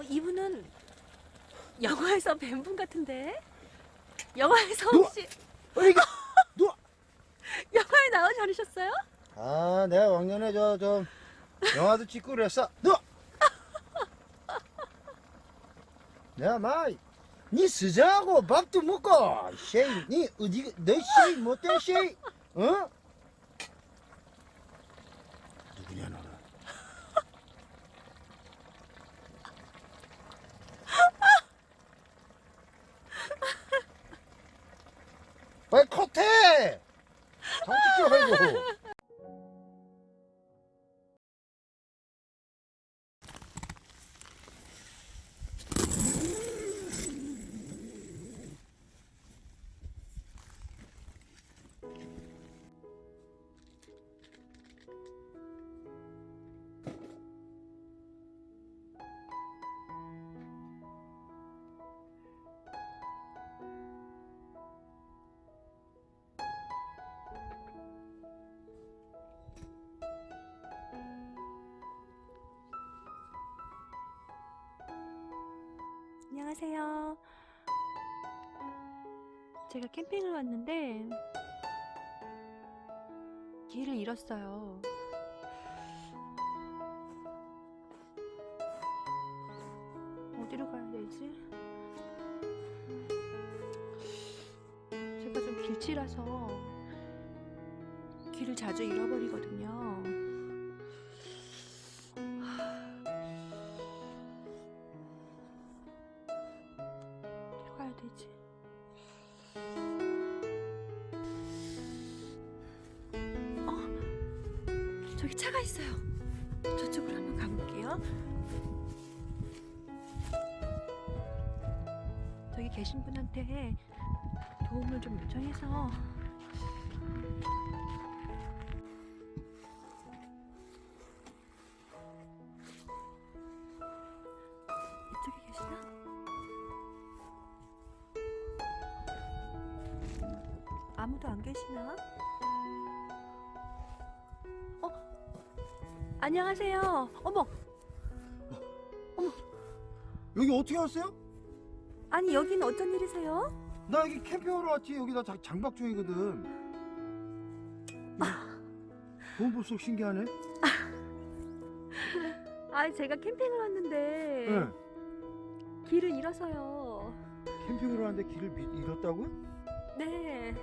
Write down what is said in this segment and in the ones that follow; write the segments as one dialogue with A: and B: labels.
A: 어, 이분은 영화에서 뵌 분 같은데? 영화에서
B: 누워.
A: 혹시
B: 어, 이거 누워.
A: 영화에 나오지 않으셨어요?
B: 아, 내가 왕년에 저 좀 영화도 찍고 그랬어. 누워. 내가 막니 스자하고 밥도 먹고 쉐이 니 어디 너 쉐이 못된 쉐이 어?
A: 안녕하세요. 제가 캠핑을 왔는데 길을 잃었어요. 어디로 가야 되지? 제가 좀 길치라서 길을 자주 잃어버리거든요. 도움을 좀 요청해서 이쪽에 계시나? 아무도 안 계시나? 어? 안녕하세요. 어머,
B: 여기 어떻게 왔어요?
A: 아니 여긴 어쩐 일이세요?
B: 나 여기 캠핑하러 왔지. 여기다 자- 장박 중이거든. 너무 벌써 신기하네.
A: 아, 제가 캠핑을 왔는데
B: 네.
A: 길을 잃어서요.
B: 캠핑을 왔는데 길을 미- 잃었다고요?
A: 네.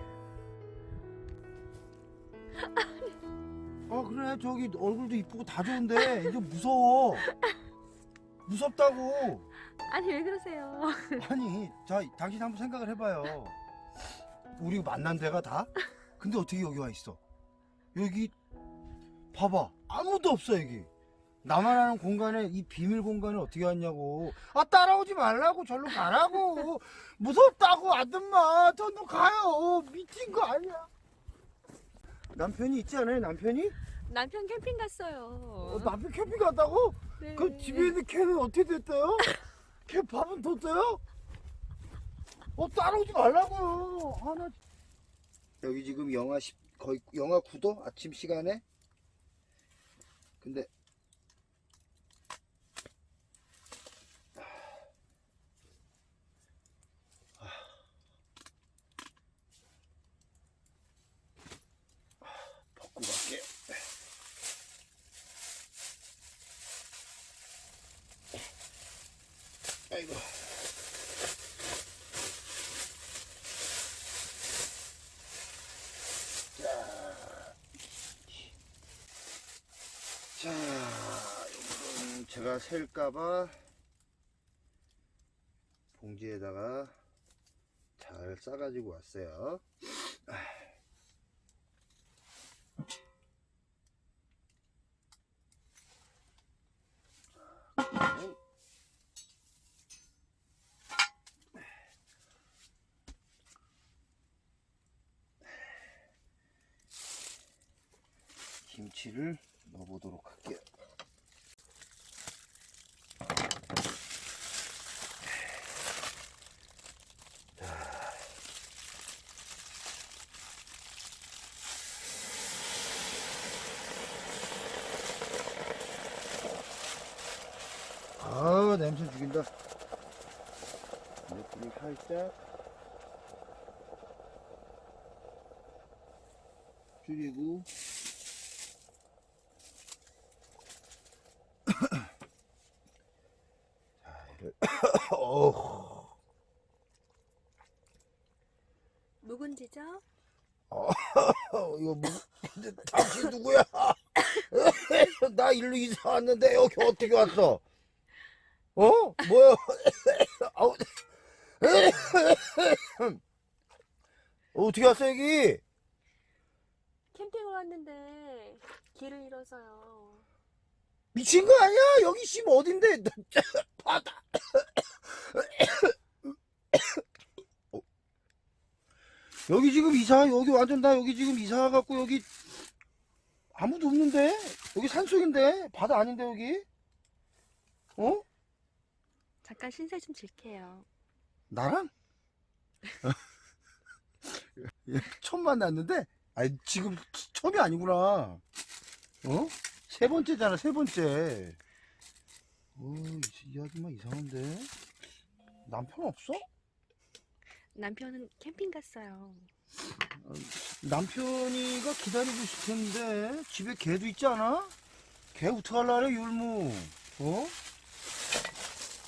B: 아 그래 저기 얼굴도 이쁘고 다 좋은데 이제 무서워. 무섭다고.
A: 아니 왜 그러세요?
B: 아니 자 당신 한번 생각을 해봐요. 우리 만난 데가 다? 근데 어떻게 여기 와 있어? 여기 봐봐 아무도 없어 여기. 나만 아는 공간에 이 비밀 공간에 어떻게 왔냐고. 아 따라오지 말라고 절로 가라고. 무섭다고 아줌마 저도 가요. 미친 거 아니야. 남편이 있지 않아요 남편이?
A: 남편 캠핑 갔어요.
B: 어, 남편 캠핑 갔다고?
A: 네.
B: 그 집에 있는 걔는 어떻게 됐대요? 걔 밥은 뒀어요? 어 따라오지 말라고요. 하나 여기 지금 영하 10 거의 영하 9도 아침 시간에 근데 아이고. 자, 이거는 제가 셀까봐 봉지에다가 잘 싸가지고 왔어요. 김치를 넣어보도록 할게요. 아, 냄새 죽인다. 불을 살짝 줄이고 자, 이를 어우,
A: 묵은지죠?
B: 어, 이거 뭐 근데 당신 누구야? 나 일로 이사 왔는데 여기 어떻게 왔어? 어? 뭐야? 아우. 어떻게 왔어 여기?
A: 캠핑을 왔는데 길을 잃어서요.
B: 미친 거 아니야? 여기 씨뭐 어딘데? 바다. 어. 여기 지금 이사 여기 완전 나 여기 지금 이사 갖고 여기 아무도 없는데 여기 산속인데 바다 아닌데 여기? 어?
A: 잠깐 신세 좀 질게요.
B: 나랑? 예, 처음 만났는데 아니 지금 처음이 아니구나 어? 세 번째잖아 세 번째 어, 이, 이 아줌마 이상한데 남편 없어?
A: 남편은 캠핑 갔어요.
B: 남편이가 기다리고 있을 텐데 집에 개도 있지 않아? 개 어떡할라래 율무 어?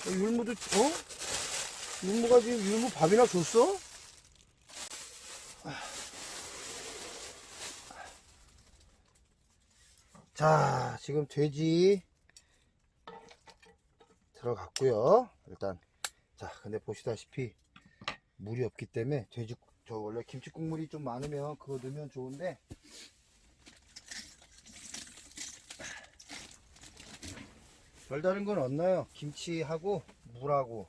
B: 어, 율무도 어? 율무가 지금 율무 밥이나 줬어? 자 지금 돼지 들어갔고요 일단 자 근데 보시다시피 물이 없기 때문에 돼지 저 원래 김치 국물이 좀 많으면 그거 넣으면 좋은데. 별다른 건 없나요? 김치하고 물하고.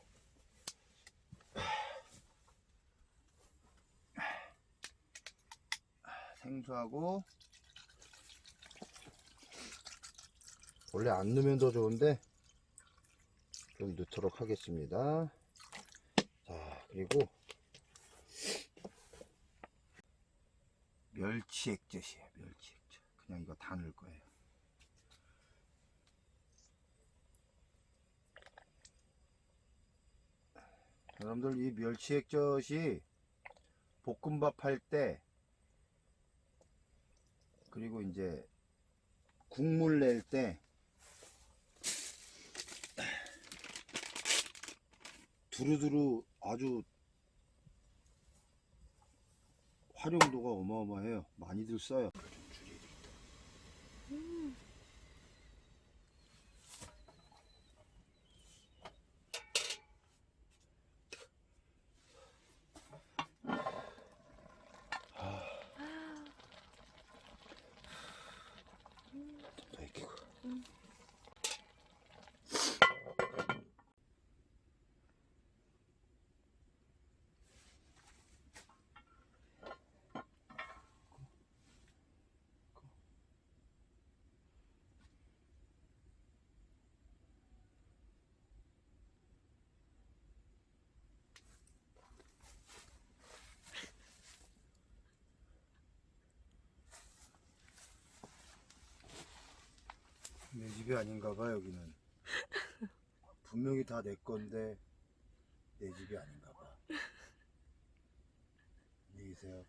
B: 생수하고. 원래 안 넣으면 더 좋은데 좀 넣도록 하겠습니다. 자 그리고 멸치 액젓이에요 멸치 액젓. 그냥 이거 다 넣을 거예요. 여러분들 이 멸치 액젓이 볶음밥 할 때 그리고 이제 국물 낼 때 두루두루 아주 활용도가 어마어마해요. 많이들 써요. 자, 이렇게. 내 집이 아닌가 봐 여기는 분명히 다 내 건데 내 집이 아닌가 봐 안녕히 계세요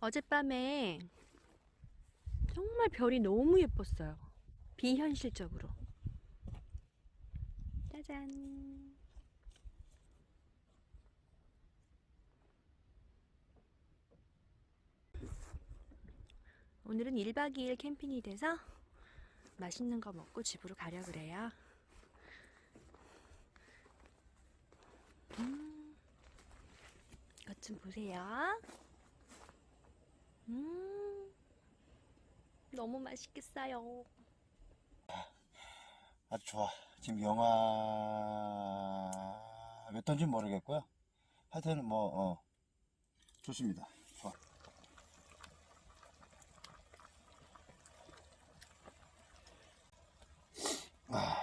A: 어젯밤에 정말 별이 너무 예뻤어요. 비현실적으로. 짜잔. 오늘은 1박 2일 캠핑이 돼서 맛있는 거 먹고 집으로 가려 그래요. 음, 이것 좀 보세요. 음, 너무 맛있겠어요.
B: 아주 좋아 지금 영화 몇 던지 모르겠고요. 하여튼 뭐 어, 좋습니다. 좋아. 아,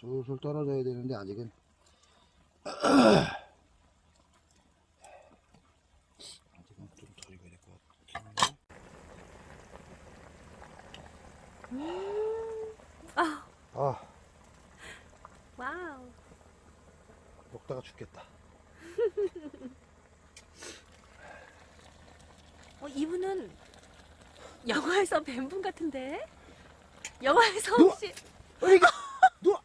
B: 술술 떨어져야 되는데 아직은 좀더 익어야 될 것 같은데.
A: 아,
B: 아,
A: 와우.
B: 먹다가 죽겠다.
A: 어, 이분은 영화에서 뵌 분 같은데? 영화에서
B: 누워!
A: 혹시
B: 어이가 누워.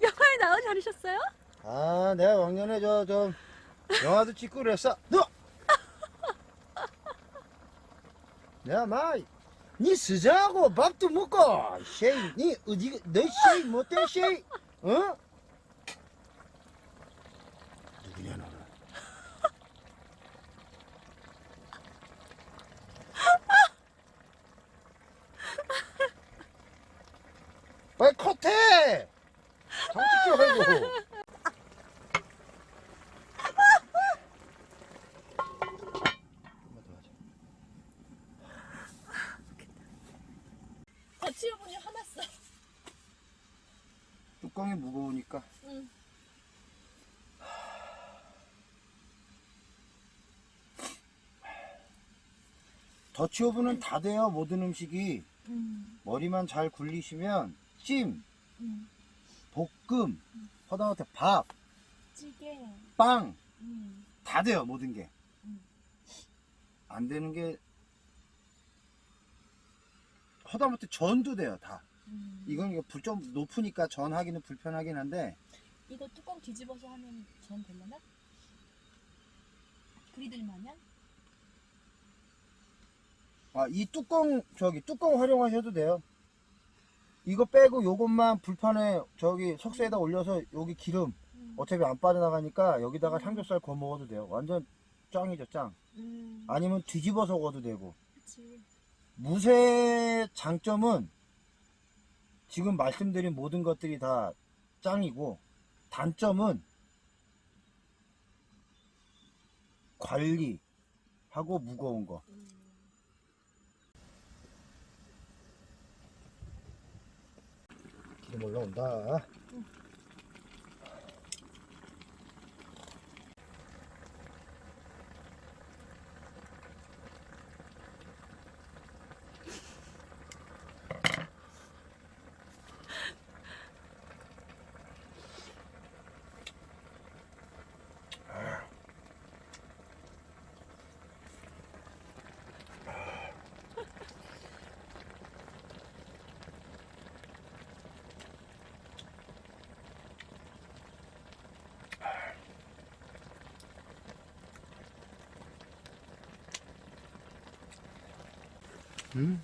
A: 영화에 나오지 않으셨어요?
B: 아, 내가 왕년에 저, 저, 영화도 찍고 그랬어. 너! 내가 막, 니 스자하고 밥도 먹고, 쉐이, 니 어디, 너 쉐이 못돼, 쉐이? 어? 누구냐, 너는? 빨리 컷해! 정치 좀 하고.
A: 거치어분이 화났어.
B: 뚜껑이 무거우니까.
A: 응.
B: 더치오븐은 다 돼요 모든 음식이
A: 음,
B: 머리만 잘 굴리시면 찜,
A: 음.
B: 볶음, 허다못해 밥,
A: 찌개.
B: 빵다
A: 음.
B: 돼요 모든 게.
A: 음.
B: 안 되는 게 허다못해 전도 돼요 다.
A: 음.
B: 이건 불좀 높으니까 전 하기는 불편하긴 한데
A: 이거 뚜껑 뒤집어서 하면 전 되려나? 그리들 마냥?
B: 아, 이 뚜껑 저기 뚜껑 활용하셔도 돼요. 이거 빼고 요것만 불판에 저기 석쇠에다 올려서 여기 기름
A: 음.
B: 어차피 안 빠져나가니까 여기다가 삼겹살 구워 먹어도 돼요. 완전 짱이죠 짱.
A: 음.
B: 아니면 뒤집어서 구워도 되고.
A: 그치.
B: 무쇠 장점은 지금 말씀드린 모든 것들이 다 짱이고 단점은 관리하고 무거운 거.
A: 음.
B: 기름 올라온다. 음.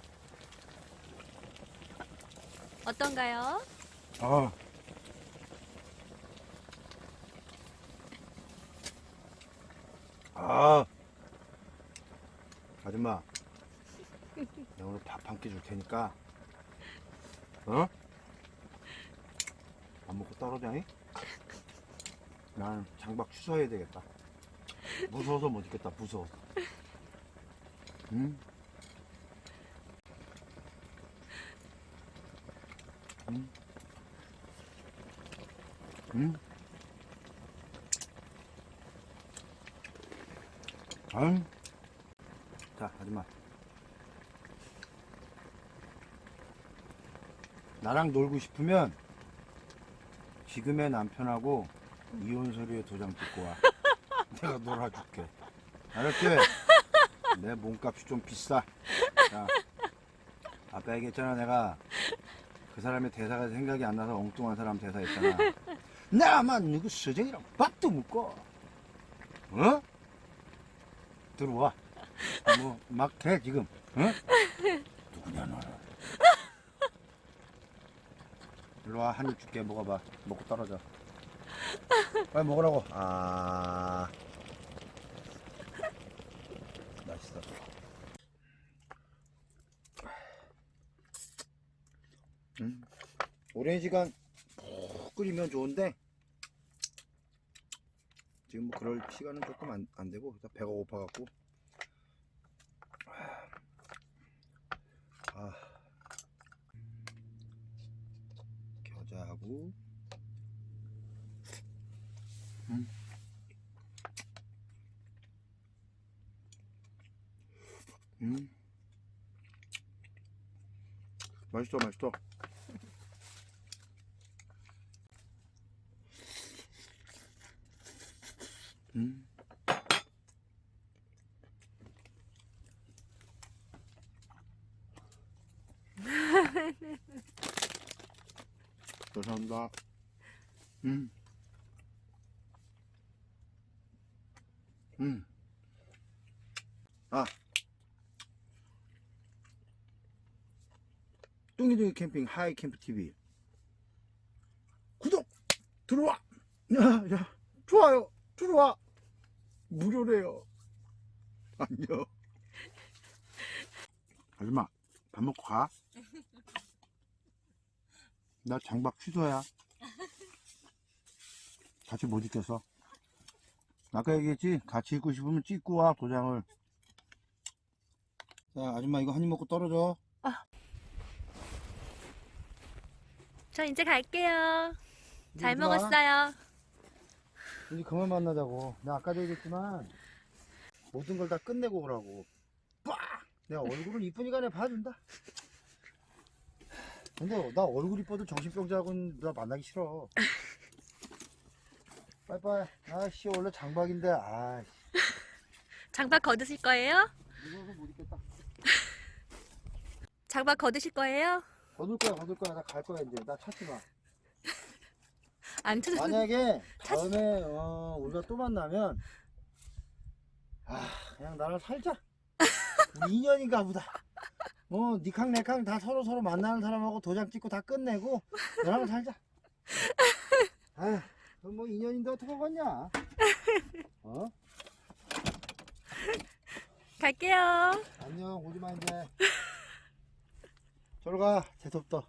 A: 어떤가요?
B: 아. 아. 아줌마. 내가 오늘 밥 한 끼 줄 테니까. 어? 안 먹고 떨어져니? 난 장박 취소해야 되겠다. 무서워서 못 있겠다, 무서워서. 응? 응? 응? 아유. 자, 아줌마. 나랑 놀고 싶으면 지금의 남편하고 이혼 서류에 도장 찍고 와. 내가 놀아줄게. 알았지? 내 몸값이 좀 비싸. 야, 아까 얘기했잖아, 내가. 그 사람의 대사가 생각이 안 나서 엉뚱한 사람 대사했잖아. 나만 누구 수정이랑 밥도 먹고, 어? 들어와. 뭐, 막 해, 지금. 어? 누구냐, 너는. 일로 와, 한 입 줄게. 먹어봐. 먹고 떨어져. 빨리 먹으라고. 아. 맛있어. 음. 오랜 시간 푹 끓이면 좋은데 지금 뭐 그럴 시간은 조금 안, 안 되고 배가 고파갖고 아 겨자하고 음. 맛있어, 맛있어. 음. 감사합니다. 음. 음. 아. 뚱이뚱이 캠핑 하이 캠프 TV. 구독! 들어와! 야, 야, 좋아요! 들어와! 무료래요. 안녕. 아줌마, 밥 먹고 가. 나 장박 취소야. 같이 못 있겠어. 아까 얘기했지? 같이 있고 싶으면 찍고 와, 도장을. 자, 아줌마 이거 한 입 먹고 떨어져.
A: 저 이제 갈게요. 잘
B: 이리 와.
A: 먹었어요.
B: 이제 그만 만나자고. 내가 아까도 얘기했지만, 모든 걸 다 끝내고 오라고. 빡! 내가 얼굴은 이쁘니까 내가 봐준다. 근데 나 얼굴 이뻐도 정신병자하고는 나 만나기 싫어. 빠이빠이. 아씨, 원래 장박인데, 아씨.
A: 장박 거두실 거예요?
B: 무서워서 못 있겠다.
A: 장박 거두실 거예요?
B: 거둘 거야, 거둘 거야. 나 갈 거야, 이제. 나 찾지 마.
A: 안 찾으
B: 만약에 다음에, 어, 우리가 또 만나면, 아, 그냥 나랑 살자. 우리 인연인가 보다. 어, 니캉 내캉 다 서로 서로 만나는 사람하고 도장 찍고 다 끝내고, 너랑 살자. 아휴, 너뭐 인연인데 어떡하겠냐? 어?
A: 갈게요.
B: 안녕, 오지 마, 이제. 저리 가, 재수없다.